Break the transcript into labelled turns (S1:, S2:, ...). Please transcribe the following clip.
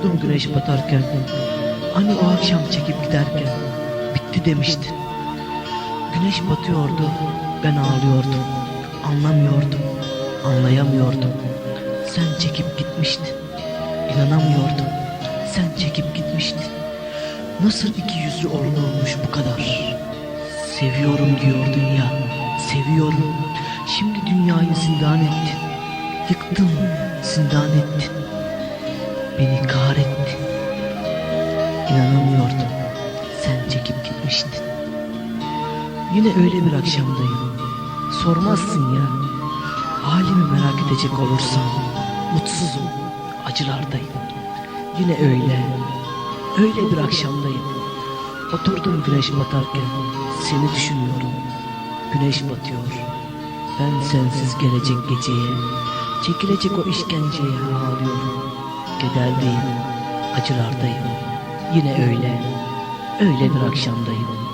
S1: Oturdum güneş batarken. Hani o akşam çekip giderken. Bitti demiştin. Güneş batıyordu. Ben ağlıyordum. Anlamıyordum. Anlayamıyordum. Sen çekip gitmiştin. İnanamıyordum. Sen çekip gitmiştin. Nasıl iki yüzlü olunurmuş bu kadar? Seviyorum diyordun ya. Seviyorum. Şimdi dünyayı zindan ettin. Yıktın Zindan ettin Beni kahrettin İnanamıyordum. Sen çekip gitmiştin. Yine öyle bir akşamdayım. Sormazsın ya. Halimi merak edecek olursan Mutsuzum Acılardayım. Yine öyle Öyle bir akşamdayım. Oturdum güneş batarken Seni düşünüyorum. Güneş batıyor. Ben sensiz gelecek geceye Çekilecek o işkenceye ağlıyorum Kederdeyim Acılardayım. Yine öyle Öyle bir akşamdayım